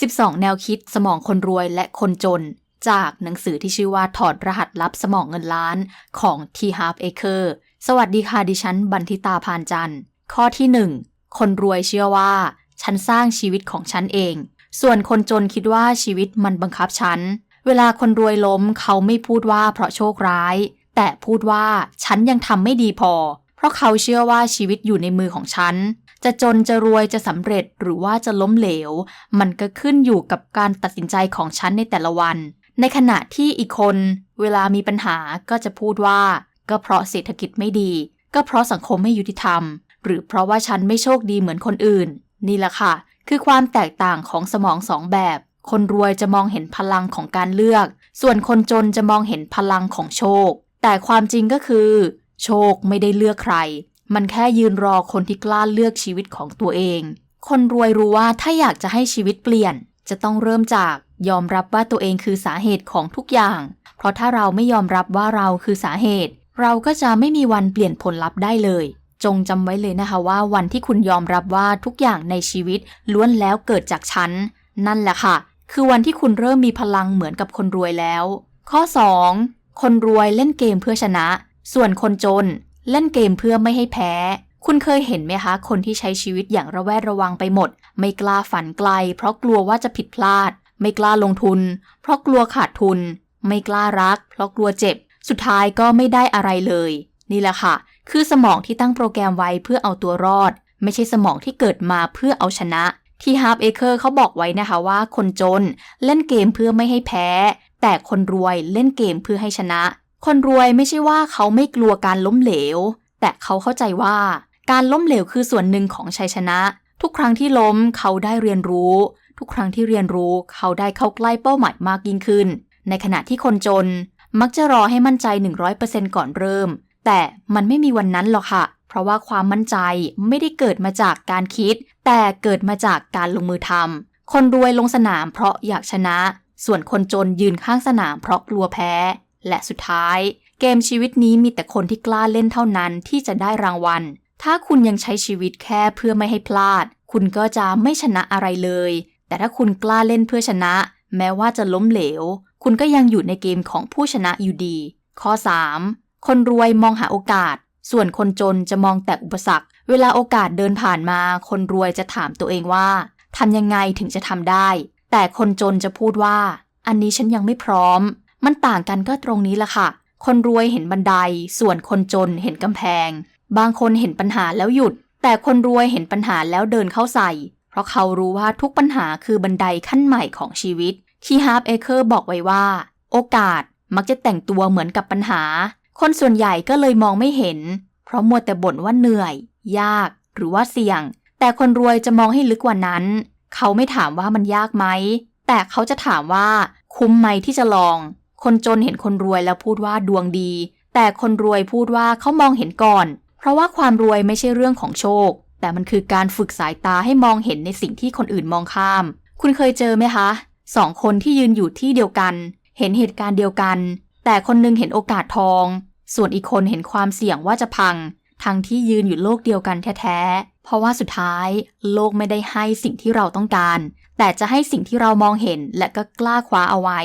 12 แนวคิดสมองคนรวยและคนจน จากหนังสือที่ชื่อว่าถอดรหัสลับสมองเงินล้านของ T Half Acre สวัสดีค่ะดิฉันบันทิตาพานจันทร์ ข้อที่ 1 คนรวยเชื่อว่า ฉันสร้างชีวิตของฉันเอง ส่วนคนจนคิดว่าชีวิตมันบังคับฉัน เวลาคนรวยล้มเขาไม่พูดว่าเพราะโชคร้าย แต่พูดว่าฉันยังทำไม่ดีพอ เพราะเขาเชื่อว่าชีวิตอยู่ในมือของฉัน จะจนจะรวยจะสำเร็จหรือว่าจะล้มเหลว มันก็ขึ้นอยู่กับการตัดสินใจของฉันในแต่ละวัน ในขณะที่อีกคน เวลามีปัญหาก็จะพูดว่า ก็เพราะเศรษฐกิจไม่ดี ก็เพราะสังคมไม่ยุติธรรม หรือเพราะว่าฉันไม่โชคดีเหมือนคนอื่น นี่แหละค่ะ คือความแตกต่างของสมองสองแบบ คนรวยจะมองเห็นพลังของการเลือก ส่วนคนจนจะมองเห็นพลังของโชค แต่ความจริงก็คือ โชคไม่ได้เลือกใคร มันแค่ยืนรอคนที่กล้าเลือกชีวิตของตัวเอง คนรวยรู้ว่าถ้าอยากจะให้ชีวิตเปลี่ยน จะต้องเริ่มจากยอมรับว่าตัวเองคือสาเหตุของทุกอย่าง เพราะถ้าเราไม่ยอมรับว่าเราคือสาเหตุ เราก็จะไม่มีวันเปลี่ยนผลลัพธ์ได้เลย จงจำไว้เลยนะคะว่าวันที่คุณยอมรับว่าทุกอย่างในชีวิตล้วนแล้วเกิดจากฉัน นั่นแหละค่ะ คือวันที่คุณเริ่มมีพลังเหมือนกับคนรวยแล้ว ข้อ 2. คนรวยเล่นเกมเพื่อชนะ ส่วนคนจน เล่นเกมเพื่อไม่ให้แพ้ คุณเคยเห็นไหมคะ คนที่ใช้ชีวิตอย่างระแวดระวังไปหมด ไม่กล้าฝันไกล เพราะกลัวว่าจะผิดพลาด ไม่กล้าลงทุน เพราะกลัวขาดทุน ไม่กล้ารัก เพราะกลัวเจ็บ สุดท้ายก็ไม่ได้อะไรเลย นี่แหละค่ะ คือสมองที่ตั้งโปรแกรมไว้เพื่อเอาตัวรอด ไม่ใช่สมองที่เกิดมาเพื่อเอาชนะ ที่ Half Acre เขาบอกไว้นะคะว่าคนจน เล่นเกมเพื่อไม่ให้แพ้ แต่คนรวยเล่นเกมเพื่อให้ชนะ คนรวยไม่ใช่ว่าเขาไม่กลัวการล้มเหลว แต่เขาเข้าใจว่าการล้มเหลวคือส่วนหนึ่งของชัยชนะ ทุกครั้งที่ล้มเขาได้เรียนรู้ ทุกครั้งที่เรียนรู้เขาได้เข้าใกล้เป้าหมายมากยิ่งขึ้น ในขณะที่คนจนมักจะรอให้มั่นใจ 100%ก่อนเริ่ม แต่มันไม่มีวันนั้นหรอกค่ะ เพราะว่าความมั่นใจไม่ได้เกิดมาจากการคิด แต่เกิดมาจากการลงมือทำคนรวยลงสนามเพราะอยากชนะ ส่วนคนจนยืนข้างสนามเพราะกลัวแพ้ และสุดท้าย เกมชีวิตนี้มีแต่คนที่กล้าเล่นเท่านั้นที่จะได้รางวัล ถ้าคุณยังใช้ชีวิตแค่เพื่อไม่ให้พลาด คุณก็จะไม่ชนะอะไรเลย แต่ถ้าคุณกล้าเล่นเพื่อชนะ แม้ว่าจะล้มเหลว คุณก็ยังอยู่ในเกมของผู้ชนะอยู่ดี ข้อ 3. คนรวยมองหาโอกาส ส่วนคนจนจะมองแต่อุปสรรค เวลาโอกาสเดินผ่านมา คนรวยจะถามตัวเองว่าทำยังไงถึงจะทำได้ แต่คนจนจะพูดว่า อันนี้ฉันยังไม่พร้อม มันต่างกันก็ตรงนี้ละค่ะ คนรวยเห็นบันได ส่วนคนจนเห็นกำแพง บางคนเห็นปัญหาแล้วหยุด แต่คนรวยเห็นปัญหาแล้วเดินเข้าใส่ เพราะเขารู้ว่าทุกปัญหาคือบันไดขั้นใหม่ของชีวิตคีฮาร์ปเอเคอร์บอกไว้ว่า โอกาสมักจะแต่งตัวเหมือนกับปัญหา คนส่วนใหญ่ก็เลยมองไม่เห็น เพราะมัวแต่บ่นว่าเหนื่อย ยาก หรือว่าเสี่ยง แต่คนรวยจะมองให้ลึกกว่านั้น เขาไม่ถามว่ามันยากไหม แต่เขาจะถามว่าคุ้มไหมที่จะลอง คนจนเห็นคนรวยแล้วพูดว่าดวงดี แต่คนรวยพูดว่าเขามองเห็นก่อน เพราะว่าความรวยไม่ใช่เรื่องของโชค แต่มันคือการฝึกสายตาให้มองเห็นในสิ่งที่คนอื่นมองข้าม คุณเคยเจอไหมคะสองคนที่ยืนอยู่ที่เดียวกัน เห็นเหตุการณ์เดียวกัน แต่คนหนึงเห็นโอกาสทอง ส่วนอีกคนเห็นความเสี่ยงว่าจะพัง ทั้งที่ยืนอยู่โลกเดียวกันแท้ๆ เพราะว่าสุดท้ายโลกไม่ได้ให้สิ่งที่เราต้องการ แต่จะให้สิ่งที่เรามองเห็นและก็กล้าคว้าเอาไว้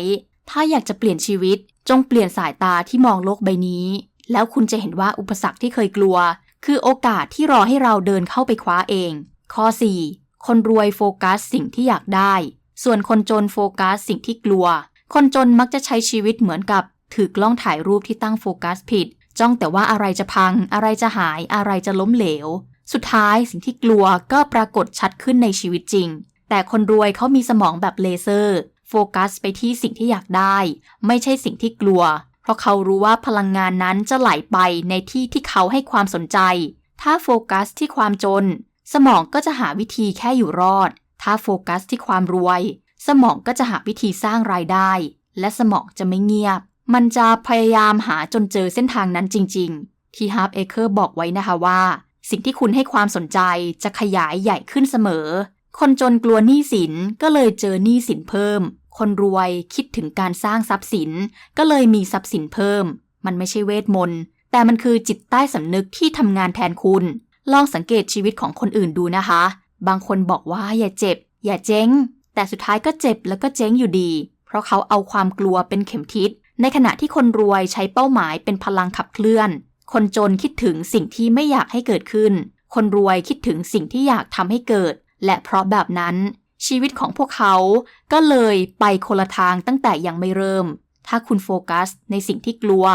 ถ้าอยากจะเปลี่ยนชีวิต จงเปลี่ยนสายตาที่มองโลกใบนี้ แล้วคุณจะเห็นว่าอุปสรรคที่เคยกลัว คือโอกาสที่รอให้เราเดินเข้าไปคว้าเอง ข้อ 4. คนรวยโฟกัสสิ่งที่อยากได้ ส่วนคนจนโฟกัสสิ่งที่กลัว คนจนมักจะใช้ชีวิตเหมือนกับ ถือกล้องถ่ายรูปที่ตั้งโฟกัสผิด จ้องแต่ว่าอะไรจะพัง อะไรจะหาย อะไรจะล้มเหลว สุดท้ายสิ่งที่กลัวก็ปรากฏชัดขึ้นในชีวิตจริง แต่คนรวยเขามีสมองแบบเลเซอร์ ฟกัสไปที่สิ่งที่อยากได้ ไม่ใช่สิ่งที่กลัว เพราะเขารู้ว่าพลังงานนั้นจะไหลไปในที่ที่เขาให้ความสนใจ ถ้าโฟกัสที่ความจน สมองก็จะหาวิธีแค่อยู่รอด ถ้าโฟกัสที่ความรวย สมองก็จะหาวิธีสร้างรายได้ และสมองจะไม่เงียบ มันจะพยายามหาจนเจอเส้นทางนั้นจริง ๆ ที่ Half Acre บอกไว้นะคะว่า สิ่งที่คุณให้ความสนใจจะขยายใหญ่ขึ้นเสมอ คนจนกลัวหนี้สินก็เลยเจอหนี้สินเพิ่ม คนรวยคิดถึงการสร้างทรัพย์สิน ก็เลยมีทรัพย์สินเพิ่ม มันไม่ใช่เวทมนต์ แต่มันคือจิตใต้สำนึกที่ทำงานแทนคุณ ลองสังเกตชีวิตของคนอื่นดูนะคะ บางคนบอกว่าอย่าเจ็บ อย่าเจ๊ง แต่สุดท้ายก็เจ็บแล้วก็เจ๊งอยู่ดี เพราะเขาเอาความกลัวเป็นเข็มทิศ ในขณะที่คนรวยใช้เป้าหมายเป็นพลังขับเคลื่อน คนจนคิดถึงสิ่งที่ไม่อยากให้เกิดขึ้น คนรวยคิดถึงสิ่งที่อยากทำให้เกิด และเพราะแบบนั้น ชีวิตของพวกเขาก็เลยไปคนละทางตั้งแต่ยังไม่เริ่ม ถ้าคุณโฟกัสในสิ่งที่กลัว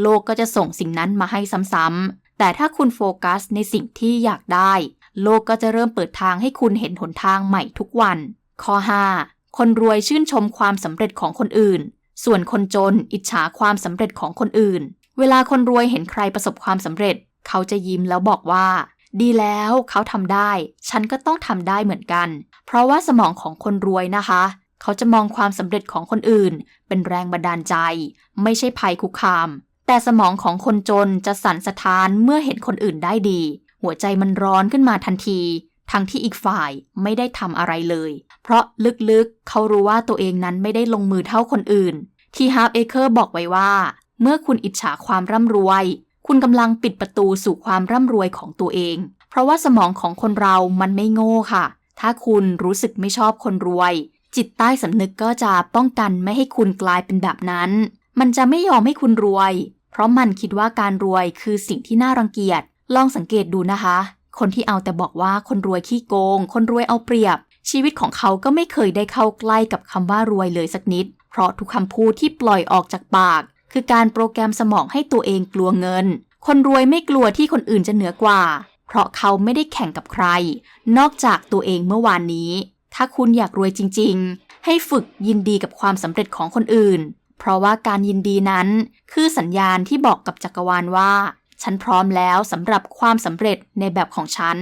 โลกก็จะส่งสิ่งนั้นมาให้ซ้ำๆ แต่ถ้าคุณโฟกัสในสิ่งที่อยากได้ โลกก็จะเริ่มเปิดทางให้คุณเห็นหนทางใหม่ทุกวัน ข้อ 5. คนรวยชื่นชมความสำเร็จของคนอื่น ส่วนคนจนอิจฉาความสำเร็จของคนอื่น เวลาคนรวยเห็นใครประสบความสำเร็จ เขาจะยิ้มแล้วบอกว่า ดีแล้วเขาทำได้ ฉันก็ต้องทำได้เหมือนกัน เพราะว่าสมองของคนรวยนะคะ เขาจะมองความสำเร็จของคนอื่น เป็นแรงบันดาลใจ ไม่ใช่ภัยคุกคาม แต่สมองของคนจนจะสั่นสะท้านเมื่อเห็นคนอื่นได้ดี หัวใจมันร้อนขึ้นมาทันที ทั้งที่อีกฝ่ายไม่ได้ทำอะไรเลย เพราะลึกๆ เขารู้ว่าตัวเองนั้นไม่ได้ลงมือเท่าคนอื่น ที่ฮาร์ปเอเคอร์บอกไว้ว่า เมื่อคุณอิจฉาความร่ำรวย คุณกำลังปิดประตูสู่ความร่ำรวยของตัวเอง เพราะว่าสมองของคนเรามันไม่โง่ค่ะ ถ้าคุณรู้สึกไม่ชอบคนรวย จิตใต้สำนึกก็จะป้องกันไม่ให้คุณกลายเป็นแบบนั้น มันจะไม่ยอมให้คุณรวย เพราะมันคิดว่าการรวยคือสิ่งที่น่ารังเกียจ ลองสังเกตดูนะคะ คนที่เอาแต่บอกว่าคนรวยขี้โกง คนรวยเอาเปรียบ ชีวิตของเขาก็ไม่เคยได้เข้าใกล้กับคำว่ารวยเลยสักนิด เพราะทุกคำพูดที่ปล่อยออกจากปาก คือการโปรแกรมสมองให้ตัวเองกลัวเงิน คนรวยไม่กลัวที่คนอื่นจะเหนือกว่า เพราะเขาไม่ได้แข่งกับใคร นอกจากตัวเองเมื่อวานนี้ ถ้าคุณอยากรวยจริง ๆ ให้ฝึกยินดีกับความสำเร็จของคนอื่น เพราะว่าการยินดีนั้น คือสัญญาณที่บอกกับจักรวาลว่า ฉันพร้อมแล้วสำหรับความสำเร็จในแบบของฉัน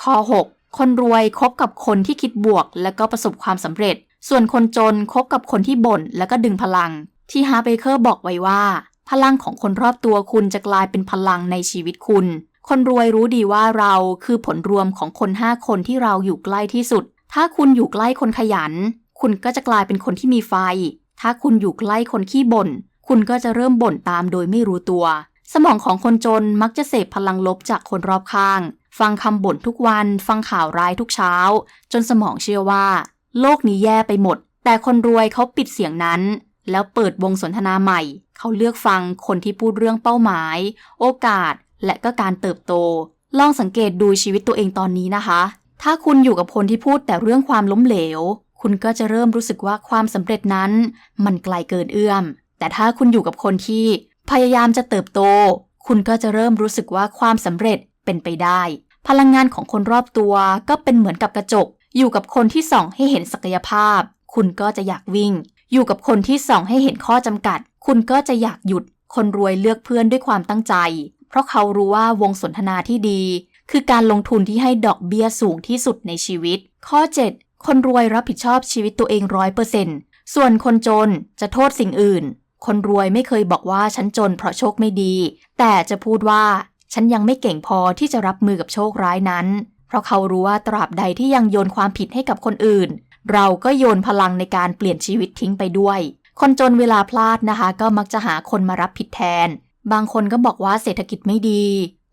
ข้อ 6 คนรวยคบกับคนที่คิดบวก และก็ประสบความสำเร็จ ส่วนคนจนคบกับคนที่บ่น และก็ดึงพลัง ที่ฮาร์เบเกอร์บอกไว้ว่า พลังของคนรอบตัวคุณจะกลายเป็นพลังในชีวิตคุณ คนรวยรู้ดีว่าเราคือผลรวมของคน 5 คนที่เราอยู่ใกล้ที่สุด ถ้าคุณอยู่ใกล้คนขยัน คุณก็จะกลายเป็นคนที่มีไฟ ถ้าคุณอยู่ใกล้คนขี้บ่น คุณก็จะเริ่มบ่นตามโดยไม่รู้ตัว สมองของคนจนมักจะเสพพลังลบจากคนรอบข้าง ฟังคำบ่นทุกวัน ฟังข่าวร้ายทุกเช้า จนสมองเชื่อว่า โลกนี้แย่ไปหมด แต่คนรวยเขาปิดเสียงนั้น แล้วเปิดวงสนทนาใหม่ เขาเลือกฟังคนที่พูดเรื่องเป้าหมาย โอกาส และก็การเติบโต ลองสังเกตดูชีวิตตัวเองตอนนี้นะคะ ถ้าคุณอยู่กับคนที่พูดแต่เรื่องความล้มเหลว คุณก็จะเริ่มรู้สึกว่าความสำเร็จนั้น มันไกลเกินเอื้อม แต่ถ้าคุณอยู่กับคนที่ พยายามจะเติบโต คุณก็จะเริ่มรู้สึกว่าความสำเร็จเป็นไปได้ พลังงานของคนรอบตัวก็เป็นเหมือนกับกระจก อยู่กับคนที่ส่องให้เห็นศักยภาพ คุณก็จะอยากวิ่ง อยู่กับคนที่ส่องให้เห็นข้อจำกัด คุณก็จะอยากหยุด คนรวยเลือกเพื่อนด้วยความตั้งใจ เพราะเขารู้ว่าวงสนทนาที่ดี คือการลงทุนที่ให้ดอกเบี้ยสูงที่สุดในชีวิต ข้อ 7 คนรวยรับผิดชอบชีวิตตัวเองร้อยเปอร์เซ็นต์ส่วนคนจนจะโทษสิ่งอื่น คนรวยไม่เคยบอกว่าฉันจนเพราะโชคไม่ดี แต่จะพูดว่าฉันยังไม่เก่งพอที่จะรับมือกับโชคร้ายนั้น เพราะเขารู้ว่าตราบใดที่ยังโยนความผิดให้กับคนอื่น เราก็โยนพลังในการเปลี่ยนชีวิตทิ้งไปด้วย คนจนเวลาพลาดนะคะ ก็มักจะหาคนมารับผิดแทน บางคนก็บอกว่าเศรษฐกิจไม่ดี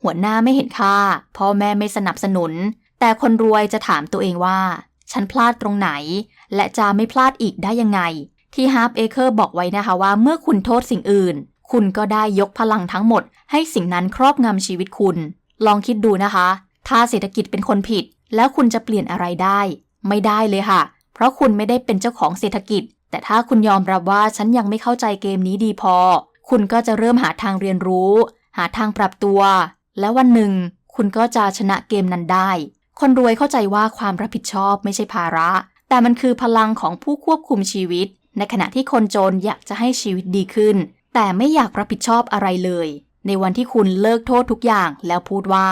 หัวหน้าไม่เห็นค่า พ่อแม่ไม่สนับสนุน แต่คนรวยจะถามตัวเองว่า ฉันพลาดตรงไหน และจะไม่พลาดอีกได้ยังไง ที่ฮาร์ปเอเคอร์บอกไว้นะคะว่าเมื่อคุณโทษสิ่งอื่น คุณก็ได้ยกพลังทั้งหมด ให้สิ่งนั้นครอบงำชีวิตคุณ ลองคิดดูนะคะ ถ้าเศรษฐกิจเป็นคนผิด แล้วคุณจะเปลี่ยนอะไรได้ ไม่ได้เลยค่ะ เพราะคุณไม่ได้เป็นเจ้าของเศรษฐกิจ แต่ถ้าคุณยอมรับว่าฉันยังไม่เข้าใจเกมนี้ดีพอ คุณก็จะเริ่มหาทางเรียนรู้ หาทางปรับตัว แล้ววันหนึ่ง คุณก็จะชนะเกมนั้นได้ คนรวยเข้าใจว่าความรับผิดชอบไม่ใช่ภาระ แต่มันคือพลังของผู้ควบคุมชีวิต ในขณะที่คนจนอยากจะให้ชีวิตดีขึ้น แต่ไม่อยากรับผิดชอบอะไรเลย ในวันที่คุณเลิกโทษทุกอย่างแล้วพูดว่า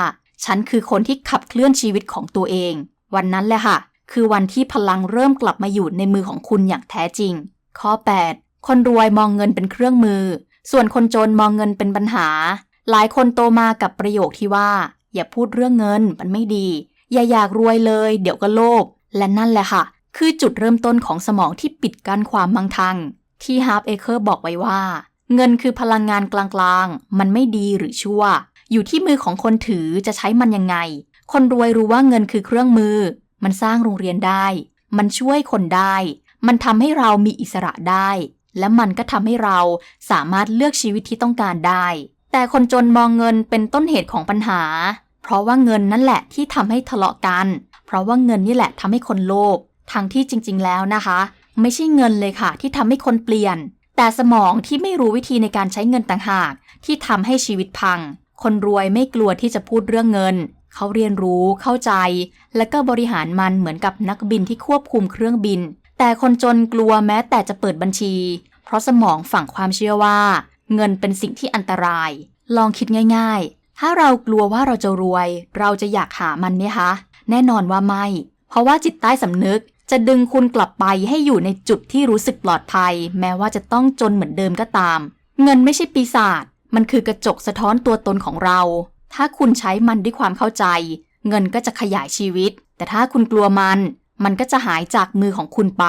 ฉันคือคนที่ขับเคลื่อนชีวิตของตัวเอง วันนั้นแหละค่ะ คือวันที่พลังเริ่มกลับมาอยู่ในมือของคุณอย่างแท้จริง ข้อ 8 คนรวยมองเงินเป็นเครื่องมือ ส่วนคนจนมองเงินเป็นปัญหา หลายคนโตมากับประโยคที่ว่า อย่าพูดเรื่องเงินมันไม่ดี อย่าอยากรวยเลย เดี๋ยวก็โลภและนั่นแหละค่ะ คือจุดเริ่มต้นของสมองที่ปิดกั้นความมั่งคั่งที่ฮาร์ปเอเคอร์บอกไว้ว่า เงินคือพลังงานกลางๆ มันไม่ดีหรือชั่ว อยู่ที่มือของคนถือจะใช้มันยังไง คนรวยรู้ว่าเงินคือเครื่องมือ มันสร้างโรงเรียนได้ มันช่วยคนได้ มันทำให้เรามีอิสระได้ และมันก็ทำให้เราสามารถเลือกชีวิตที่ต้องการได้ แต่คนจนมองเงินเป็นต้นเหตุของปัญหา เพราะว่าเงินนั่นแหละที่ทำให้ทะเลาะกัน เพราะว่าเงินนี่แหละทำให้คนโลภทางที่จริง ๆ แล้วนะคะ ไม่ใช่เงินเลยค่ะ ที่ทำให้คนเปลี่ยน แต่สมองที่ไม่รู้วิธีในการใช้เงินต่างหาก ที่ทำให้ชีวิตพัง คนรวยไม่กลัวที่จะพูดเรื่องเงิน เขาเรียนรู้เข้าใจ และก็บริหารมันเหมือนกับนักบินที่ควบคุมเครื่องบิน แต่คนจนกลัวแม้แต่จะเปิดบัญชี เพราะสมองฝังความเชื่อว่า เงินเป็นสิ่งที่อันตราย ลองคิดง่ายๆ ถ้าเรากลัวว่าเราจะรวย เราจะอยากหามันไหมคะ แน่นอนว่าไม่ เพราะว่าจิตใต้สำนึกจะดึงคุณกลับไปให้อยู่ในจุดที่รู้สึกปลอดภัย แม้ว่าจะต้องจนเหมือนเดิมก็ตาม เงินไม่ใช่ปีศาจมันคือกระจกสะท้อนตัวตนของเรา ถ้าคุณใช้มันด้วยความเข้าใจ เงินก็จะขยายชีวิต แต่ถ้าคุณกลัวมัน มันก็จะหายจากมือของคุณไป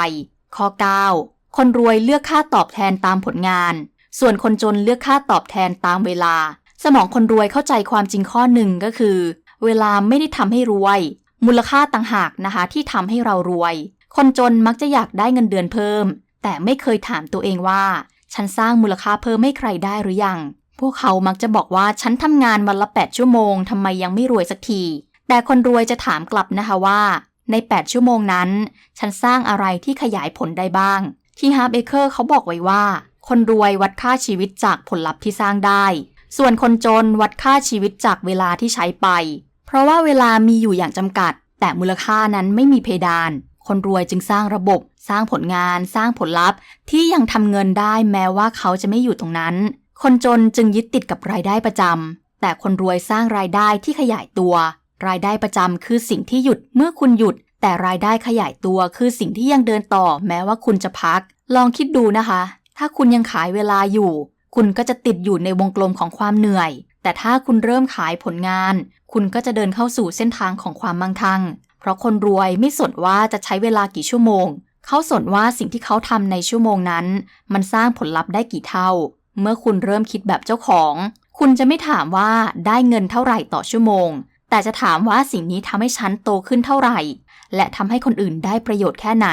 ข้อ 9 คนรวยเลือกค่าตอบแทนตามผลงาน ส่วนคนจนเลือกค่าตอบแทนตามเวลา สมองคนรวยเข้าใจความจริงข้อหนึ่งก็คือ เวลาไม่ได้ทำให้รวย มูลค่าต่างหากนะคะที่ทำให้เรารวย คนจนมักจะอยากได้เงินเดือนเพิ่ม แต่ไม่เคยถามตัวเองว่า ฉันสร้างมูลค่าเพิ่มให้ใครได้หรือยัง พวกเขามักจะบอกว่าฉันทำงานวันละ8ชั่วโมงทำไมยังไม่รวยสักที แต่คนรวยจะถามกลับนะคะว่า ใน 8 ชั่วโมงนั้น ฉันสร้างอะไรที่ขยายผลได้บ้าง ที่ฮาร์ b เ k อร์เขาบอกไว้ว่า คนรวยวัดค่าชีวิตจากผลลัพธ์ที่สร้างได้ ส่วนคนจนวัดค่าชีวิตจากเวลาที่ใช้ไป เพราะว่าเวลามีอยู่อย่างจำกัด แต่มูลค่านั้นไม่มีเพดาน คนรวยจึงสร้างระบบ สร้างผลงาน สร้างผลลัพธ์ ที่ยังทำเงินได้แม้ว่าเขาจะไม่อยู่ตรงนั้น คนจนจึงยึดติดกับรายได้ประจำ แต่คนรวยสร้างรายได้ที่ขยายตัว รายได้ประจำคือสิ่งที่หยุดเมื่อคุณหยุด แต่รายได้ขยายตัวคือสิ่งที่ยังเดินต่อแม้ว่าคุณจะพัก ลองคิดดูนะคะ ถ้าคุณยังขายเวลาอยู่ คุณก็จะติดอยู่ในวงกลมของความเหนื่อย แต่ถ้าคุณเริ่มขายผลงาน คุณก็จะเดินเข้าสู่เส้นทางของความมั่งคั่ง เพราะคนรวยไม่สนว่าจะใช้เวลากี่ชั่วโมง เขาสนว่าสิ่งที่เขาทำในชั่วโมงนั้น มันสร้างผลลัพธ์ได้กี่เท่า เมื่อคุณเริ่มคิดแบบเจ้าของ คุณจะไม่ถามว่าได้เงินเท่าไหร่ต่อชั่วโมง แต่จะถามว่าสิ่งนี้ทำให้ฉันโตขึ้นเท่าไหร่ และทำให้คนอื่นได้ประโยชน์แค่ไหน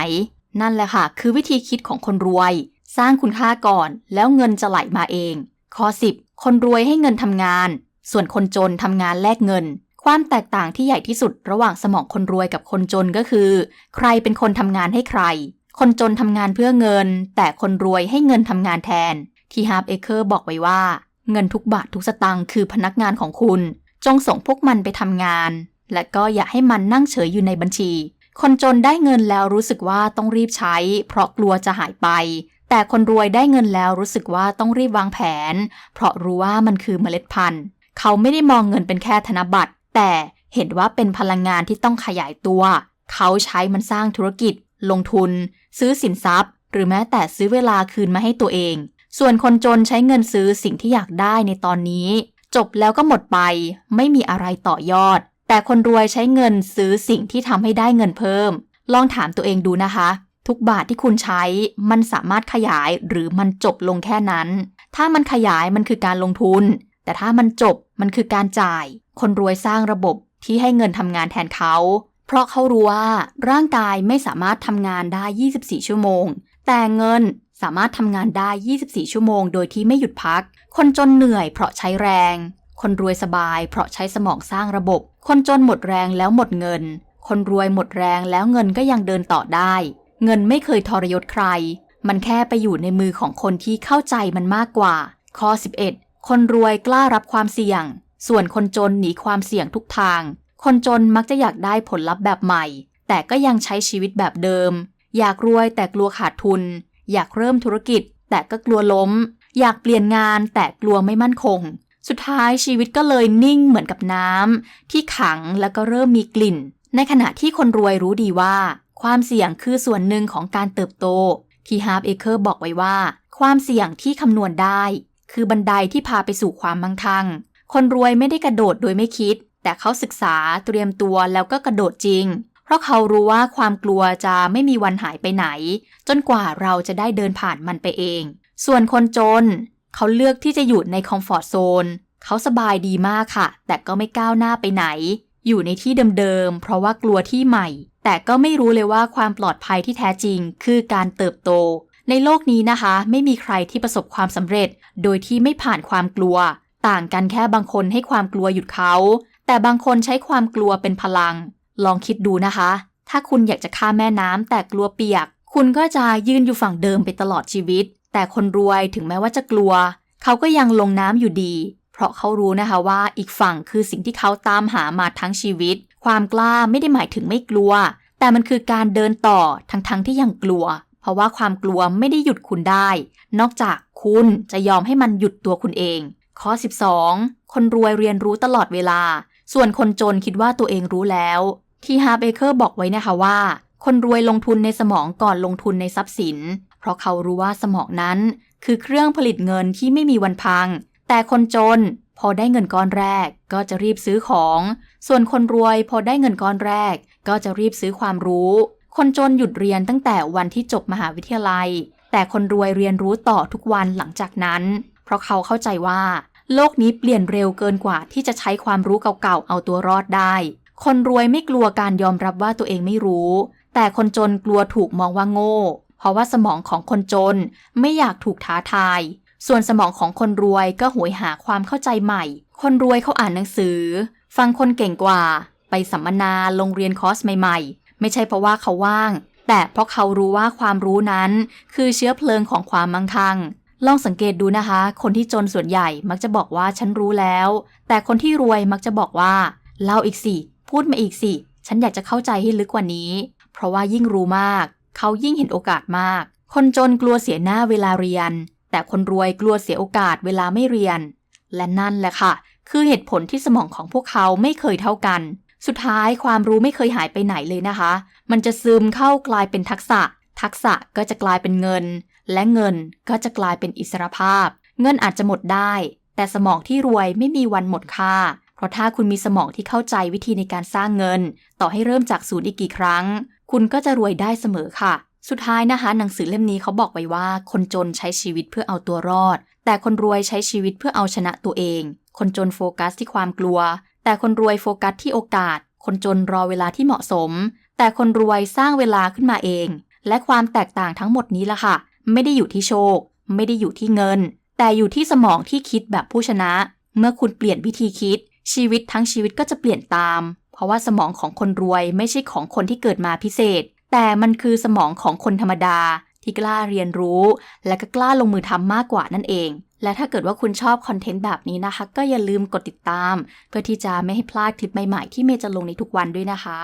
นั่นแหละค่ะ คือวิธีคิดของคนรวย สร้างคุณค่าก่อน แล้วเงินจะไหลมาเอง ข้อ 10 คนรวยให้เงินทำงาน ส่วนคนจนทำงานแลกเงิน ความแตกต่างที่ใหญ่ที่สุดระหว่างสมองคนรวยกับคนจนก็คือ ใครเป็นคนทำงานให้ใคร คนจนทำงานเพื่อเงิน แต่คนรวยให้เงินทำงานแทน ที่ฮาร์ b เอเคอร์บอกไว้ว่า เงินทุกบาททุกสตางค์คือพนักงานของคุณ จงส่งพวกมันไปทำงาน และก็อย่าให้มันนั่งเฉยอยู่ในบัญชี คนจนได้เงินแล้วรู้สึกว่าต้องรีบใช้ เพราะกลัวจะหายไป แต่คนรวยได้เงินแล้วรู้สึกว่าต้องรีบวางแผน เพราะรู้ว่ามันคือเมล็ดพันธุ์ เขาไม่ได้มองเงินเป็นแค่ธนบัตร แต่เห็นว่าเป็นพลังงานที่ต้องขยายตัว เขาใช้มันสร้างธุรกิจ ลงทุน ซื้อสินทรัพย์ หรือแม้แต่ซื้อเวลาคืนมาให้ตัวเอง ส่วนคนจนใช้เงินซื้อสิ่งที่อยากได้ในตอนนี้ จบแล้วก็หมดไป ไม่มีอะไรต่อยอด แต่คนรวยใช้เงินซื้อสิ่งที่ทำให้ได้เงินเพิ่ม ลองถามตัวเองดูนะคะ ทุกบาทที่คุณใช้ มันสามารถขยายหรือมันจบลงแค่นั้น ถ้ามันขยายมันคือการลงทุน แต่ถ้ามันจบมันคือการจ่าย คนรวยสร้างระบบที่ให้เงินทำงานแทนเขา เพราะเขารู้ว่าร่างกายไม่สามารถทำงานได้ 24 ชั่วโมง แต่เงิน สามารถทำงานได้ 24 ชั่วโมง โดยที่ไม่หยุดพัก คนจนเหนื่อยเพราะใช้แรง คนรวยสบาย เพราะใช้สมองสร้างระบบ คนจนหมดแรงแล้วหมดเงิน คนรวยหมดแรงแล้วเงินก็ยังเดินต่อได้ เงินไม่เคยทรยศใคร มันแค่ไปอยู่ในมือของคนที่เข้าใจมันมากกว่า ข้อ 11 คนรวยกล้ารับความเสี่ยง ส่วนคนจนหนีความเสี่ยงทุกทาง คนจนมักจะอยากได้ผลลัพธ์แบบใหม่ แต่ก็ยังใช้ชีวิตแบบเดิม อยากรวยแต่กลัวขาดทุน อยากเริ่มธุรกิจ แต่ก็กลัวล้ม อยากเปลี่ยนงานแต่กลัวไม่มั่นคง สุดท้ายชีวิตก็เลยนิ่งเหมือนกับน้ำที่ขังแล้วก็เริ่มมีกลิ่น ในขณะที่คนรวยรู้ดีว่า ความเสี่ยงคือส่วนหนึ่งของการเติบโต ที่ฮาร์ b เอเคอร์บอกไว้ว่า ความเสี่ยงที่คำนวณได้ คือบันไดที่พาไปสู่ความมั่งคั่ง คนรวยไม่ได้กระโดดโดยไม่คิด แต่เขาศึกษาเตรียมตัวแล้วก็กระโดดจริง เพราะเขารู้ว่าความกลัวจะไม่มีวันหายไปไหน จนกว่าเราจะได้เดินผ่านมันไปเอง ส่วนคนจน เขาเลือกที่จะอยู่ในคอมฟอร์ทโซนเขาสบายดีมากค่ะ แต่ก็ไม่ก้าวหน้าไปไหน อยู่ในที่เดิมๆ เพราะว่ากลัวที่ใหม่ แต่ก็ไม่รู้เลยว่าความปลอดภัยที่แท้จริง คือการเติบโต ในโลกนี้นะคะ ไม่มีใครที่ประสบความสำเร็จ โดยที่ไม่ผ่านความกลัว ต่างกันแค่บางคนให้ความกลัวหยุดเขา แต่บางคนใช้ความกลัวเป็นพลัง ลองคิดดูนะคะ ถ้าคุณอยากจะข้ามแม่น้ำแต่กลัวเปียก คุณก็จะยืนอยู่ฝั่งเดิมไปตลอดชีวิต แต่คนรวยถึงแม้ว่าจะกลัว เขาก็ยังลงน้ำอยู่ดี เพราะเขารู้นะคะว่าอีกฝั่งคือสิ่งที่เขาตามหามาทั้งชีวิต ความกล้าไม่ได้หมายถึงไม่กลัว แต่มันคือการเดินต่อทั้งๆทที่ยังกลัว เพราะว่าความกลัวไม่ได้หยุดคุณได้ นอกจากคุณจะยอมให้มันหยุดตัวคุณเอง ข้อ 12 คนรวยเรียนรู้ตลอดเวลาส่วนคนจนคิดว่าตัวเองรู้แล้ว ทีฮาเบเกอร์บอกไว้นะคะว่า คนรวยลงทุนในสมองก่อนลงทุนในทรัพย์สิน เพราะเขารู้ว่าสมองนั้น คือเครื่องผลิตเงินที่ไม่มีวันพัง แต่คนจนพอได้เงินก้อนแรกก็จะรีบซื้อของ ส่วนคนรวยพอได้เงินก้อนแรก ก็จะรีบซื้อความรู้ คนจนหยุดเรียนตั้งแต่วันที่จบมหาวิทยาลัย แต่คนรวยเรียนรู้ต่อทุกวันหลังจากนั้น เพราะเขาเข้าใจว่า โลกนี้เปลี่ยนเร็วเกินกว่าที่จะใช้ความรู้เก่าๆเอาตัวรอดได้ คนรวยไม่กลัวการยอมรับว่าตัวเองไม่รู้ แต่คนจนกลัวถูกมองว่าโง่ เพราะว่าสมองของคนจนไม่อยากถูกท้าทาย ส่วนสมองของคนรวยก็หวยหาความเข้าใจใหม่ คนรวยเขาอ่านหนังสือ ฟังคนเก่งกว่า ไปสัมมนาลงเรียนคอร์สใหม่ๆ ไม่ใช่เพราะว่าเขาว่าง แต่เพราะเขารู้ว่าความรู้นั้น คือเชื้อเพลิงของความมั่งคั่งลองสังเกตดูนะคะ คนที่จนส่วนใหญ่มักจะบอกว่าฉันรู้แล้ว แต่คนที่รวยมักจะบอกว่า เล่าอีกสิ พูดมาอีกสิ ฉันอยากจะเข้าใจให้ลึกกว่านี้ เพราะว่ายิ่งรู้มาก เขายิ่งเห็นโอกาสมาก คนจนกลัวเสียหน้าเวลาเรียน แต่คนรวยกลัวเสียโอกาสเวลาไม่เรียน และนั่นแหละค่ะ คือเหตุผลที่สมองของพวกเขาไม่เคยเท่ากัน สุดท้ายความรู้ไม่เคยหายไปไหนเลยนะคะ มันจะซึมเข้ากลายเป็นทักษะ ทักษะก็จะกลายเป็นเงิน และเงินก็จะกลายเป็นอิสรภาพ เงินอาจจะหมดได้ แต่สมองที่รวยไม่มีวันหมดค่า ราะถ้าคุณมีสมองที่เข้าใจวิธีในการสร้างเงิน ต่อให้เริ่มจากศูนย์อีกกี่ครั้ง คุณก็จะรวยได้เสมอค่ะ สุดท้ายนะคะ หนังสือเล่มนี้เขาบอกไว้ว่า คนจนใช้ชีวิตเพื่อเอาตัวรอด แต่คนรวยใช้ชีวิตเพื่อเอาชนะตัวเอง คนจนโฟกัสที่ความกลัว แต่คนรวยโฟกัสที่โอกาส คนจนรอเวลาที่เหมาะสม แต่คนรวยสร้างเวลาขึ้นมาเอง และความแตกต่างทั้งหมดนี้ละค่ะ ไม่ได้อยู่ที่โชค ไม่ได้อยู่ที่เงิน แต่อยู่ที่สมองที่คิดแบบผู้ชนะ เมื่อคุณเปลี่ยนวิธีคิด ชีวิตทั้งชีวิตก็จะเปลี่ยนตาม เพราะว่าสมองของคนรวยไม่ใช่ของคนที่เกิดมาพิเศษ แต่มันคือสมองของคนธรรมดา ที่กล้าเรียนรู้ และก็กล้าลงมือทำมากกว่านั่นเอง และถ้าเกิดว่าคุณชอบคอนเทนต์แบบนี้นะคะ ก็อย่าลืมกดติดตาม เพื่อที่จะไม่ให้พลาดคลิปใหม่ๆที่เมย์จะลงในทุกวันด้วยนะคะ